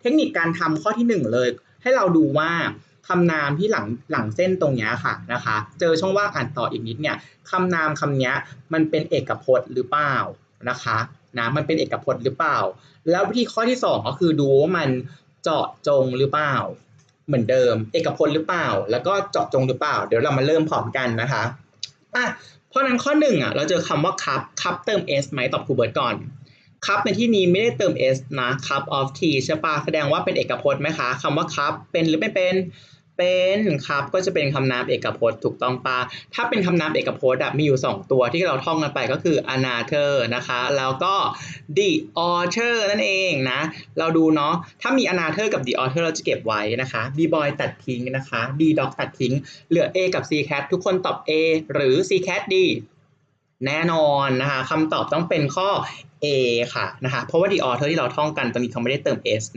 เทคนิคการทำข้อที่หนึ่งเลย ให้เราดูว่าคำนามที่หลังหลังเส้นตรงนี้ค่ะนะคะ เจอช่องว่างอ่านต่ออีกนิดเนี่ยคำนามคำนี้มันเป็นเอกพจน์หรือเปล่านะคะนะมันเป็นเอกพจน์หรือเปล่า แล้ววิธีข้อที่สองก็คือดูว่ามันเจาะจงหรือเปล่า เหมือนเดิม เอกพจน์หรือเปล่า แล้วก็เจาะจงหรือเปล่า เดี๋ยวเรามาเริ่มพร้อมกันนะคะอะเพราะนั้นข้อหนึ่งอะเราเจอคำว่าคับคับเติม s ไหมตอบครูเบิร์ตก่อน คับในที่นี้ไม่ได้เติม s นะ cup of tea ใช่ปะแสดงว่าเป็นเอกพจน์ไหมคะคำว่าคับเป็นหรือไม่เป็นเป็นครับก็จะเป็นคำนามเอกพจน์ถูกต้องปะถ้าเป็นคำนามเอกพจน์มีอยู่ 2 ตัวที่เราท่องกันไปก็คือ another นะคะ แล้วก็ the author นั่นเองนะ เราดูเนาะถ้ามี another กับ the author เราจะเก็บไว้นะคะ b boy ตัดทิ้งนะคะ d dog ตัดทิ้ง เหลือ a กับ c cat ทุกคนตอบ a หรือ c cat d แน่นอนนะคะคำตอบต้องเป็นข้อ A ค่ะนะคะเพราะว่า the author ที่เราท่องกันตอนนี้เขาไม่ได้เติม s